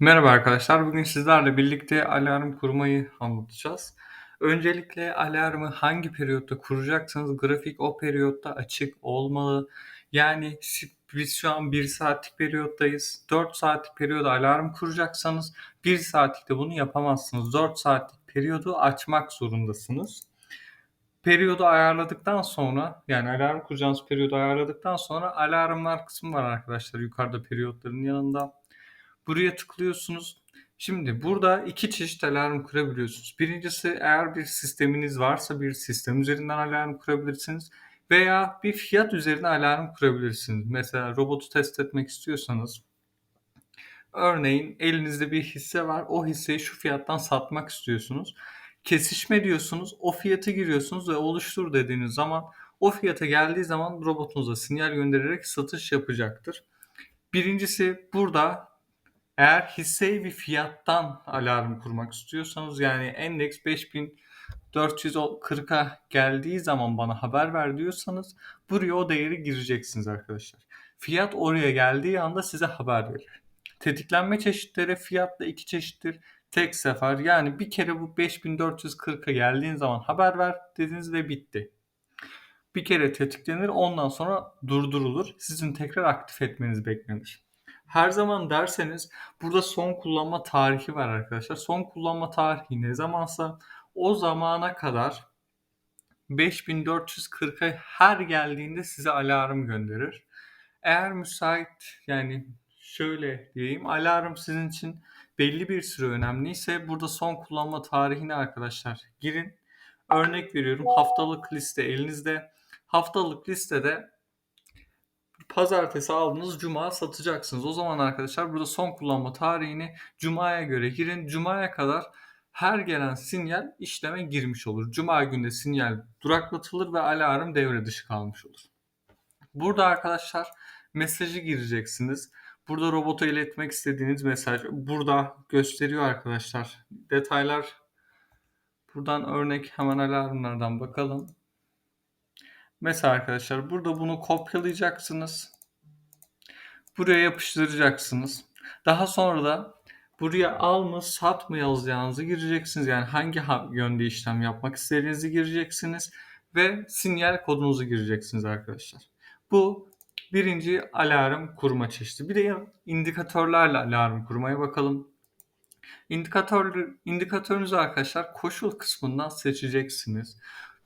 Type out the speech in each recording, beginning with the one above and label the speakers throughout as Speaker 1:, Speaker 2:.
Speaker 1: Merhaba arkadaşlar. Bugün sizlerle birlikte alarm kurmayı anlatacağız. Öncelikle alarmı hangi periyotta kuracaksanız grafik o periyotta açık olmalı. Yani biz şu an 1 saatlik periyottayız. 4 saatlik periyoda alarm kuracaksanız 1 saatlikte bunu yapamazsınız. 4 saatlik periyodu açmak zorundasınız. Periyodu ayarladıktan sonra yani alarm kuracağınız periyodu ayarladıktan sonra alarmlar kısmı var arkadaşlar yukarıda periyotların yanında. Buraya tıklıyorsunuz. Şimdi burada iki çeşit alarm kurabiliyorsunuz. Birincisi eğer bir sisteminiz varsa bir sistem üzerinden alarm kurabilirsiniz. Veya bir fiyat üzerine alarm kurabilirsiniz. Mesela robotu test etmek istiyorsanız örneğin elinizde bir hisse var. O hisseyi şu fiyattan satmak istiyorsunuz. Kesişme diyorsunuz. O fiyatı giriyorsunuz ve oluştur dediğiniz zaman o fiyata geldiği zaman robotunuza sinyal göndererek satış yapacaktır. Birincisi burada eğer hisseyi bir fiyattan alarm kurmak istiyorsanız yani endeks 5440'a geldiği zaman bana haber ver diyorsanız buraya o değeri gireceksiniz arkadaşlar. Fiyat oraya geldiği anda size haber verir. Tetiklenme çeşitleri fiyatla iki çeşittir. Tek sefer yani bir kere bu 5440'a geldiğin zaman haber ver dediniz ve bitti. Bir kere tetiklenir ondan sonra durdurulur. Sizin tekrar aktif etmeniz beklenir. Her zaman derseniz burada son kullanma tarihi var arkadaşlar. Son kullanma tarihi ne zamansa o zamana kadar 5440'a her geldiğinde size alarm gönderir. Eğer müsait yani şöyle diyeyim alarm sizin için belli bir süre önemliyse burada son kullanma tarihini arkadaşlar girin. Örnek veriyorum haftalık liste elinizde. Haftalık listede pazartesi aldınız cuma satacaksınız. O zaman arkadaşlar burada son kullanma tarihini cumaya göre girin. Cumaya kadar her gelen sinyal işleme girmiş olur. Cuma günde sinyal duraklatılır ve alarm devre dışı kalmış olur. Burada arkadaşlar mesajı gireceksiniz. Burada robota iletmek istediğiniz mesaj burada gösteriyor arkadaşlar. Detaylar buradan örnek hemen alarmlardan bakalım. Mesela arkadaşlar burada bunu kopyalayacaksınız. Buraya yapıştıracaksınız. Daha sonra da buraya al mı sat mı yazacağınızı gireceksiniz. Yani hangi yönde işlem yapmak istediğinizi gireceksiniz. Ve sinyal kodunuzu gireceksiniz arkadaşlar. Bu birinci alarm kurma çeşidi. Bir de indikatörlerle alarm kurmaya bakalım. İndikatör, indikatörünüzü arkadaşlar koşul kısmından seçeceksiniz.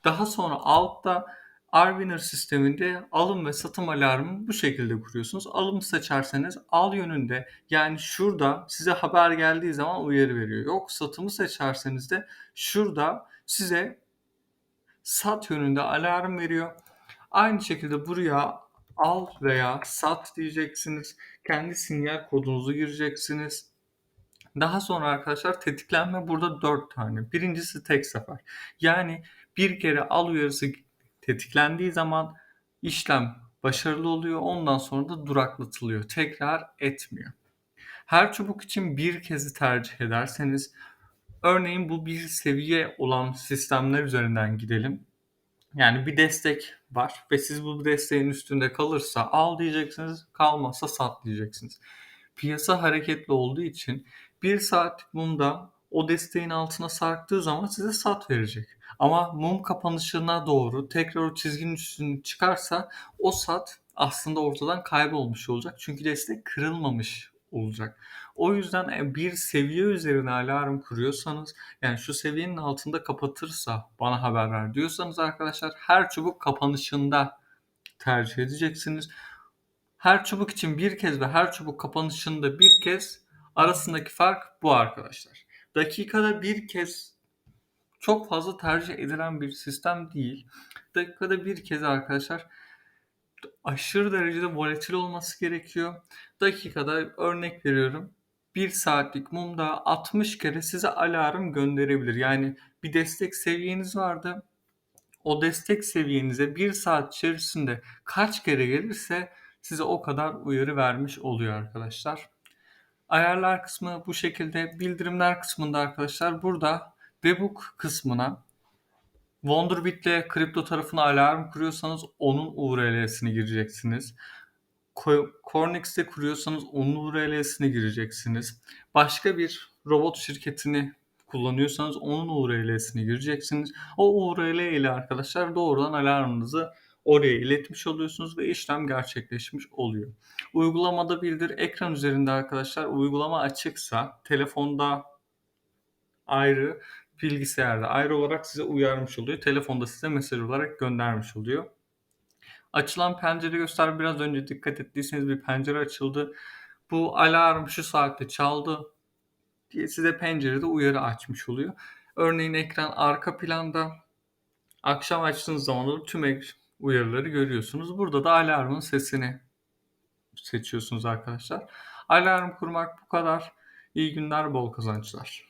Speaker 1: Daha sonra altta Arwiner sisteminde alım ve satım alarmını bu şekilde kuruyorsunuz. Alım seçerseniz al yönünde yani şurada size haber geldiği zaman uyarı veriyor. Yok satımı seçerseniz de şurada size sat yönünde alarm veriyor. Aynı şekilde buraya al veya sat diyeceksiniz. Kendi sinyal kodunuzu gireceksiniz. Daha sonra arkadaşlar tetiklenme burada 4 tane. Birincisi tek sefer. Yani bir kere al uyarısı tetiklendiği zaman işlem başarılı oluyor. Ondan sonra da duraklatılıyor. Tekrar etmiyor. Her çubuk için bir kezi tercih ederseniz örneğin bu bir seviye olan sistemler üzerinden gidelim. Yani bir destek var ve siz bu desteğin üstünde kalırsa al diyeceksiniz, kalmazsa sat diyeceksiniz. Piyasa hareketli olduğu için bir saatlik mumda o desteğin altına sarktığı zaman size sat verecek. Ama mum kapanışına doğru tekrar o çizginin üstüne çıkarsa o sat aslında ortadan kaybolmuş olacak. Çünkü destek kırılmamış olacak. O yüzden e, bir seviye üzerine alarm kuruyorsanız yani şu seviyenin altında kapatırsa bana haber ver diyorsanız arkadaşlar her çubuk kapanışında tercih edeceksiniz. Her çubuk için bir kez ve her çubuk kapanışında bir kez arasındaki fark bu arkadaşlar. Dakikada bir kez çok fazla tercih edilen bir sistem değil. Dakikada bir kez arkadaşlar aşırı derecede volatil olması gerekiyor. Dakikada örnek veriyorum. bir saatlik mumda 60 kere size alarm gönderebilir. Yani bir destek seviyeniz vardı. O destek seviyenize bir saat içerisinde kaç kere gelirse size o kadar uyarı vermiş oluyor arkadaşlar. Ayarlar kısmı bu şekilde. Bildirimler kısmında arkadaşlar burada Webhook kısmına Wonderbit ile kripto tarafına alarm kuruyorsanız onun URL'sini gireceksiniz. Ko Kornex'te kuruyorsanız onun URL'sine gireceksiniz. Başka bir robot şirketini kullanıyorsanız onun URL'sine gireceksiniz. O URL ile arkadaşlar doğrudan alarmınızı oraya iletmiş oluyorsunuz ve işlem gerçekleşmiş oluyor. Uygulamada bildir ekran üzerinde arkadaşlar uygulama açıksa telefonda ayrı, bilgisayarda ayrı olarak size uyarmış oluyor. Telefonda size mesaj olarak göndermiş oluyor. Açılan pencere göster biraz önce dikkat ettiyseniz bir pencere açıldı. Bu alarm şu saatte çaldı diye size pencerede uyarı açmış oluyor. Örneğin ekran arka planda akşam açtığınız zaman tüm ek- uyarıları görüyorsunuz. Burada da alarmın sesini seçiyorsunuz arkadaşlar. Alarm kurmak bu kadar. İyi günler, bol kazançlar.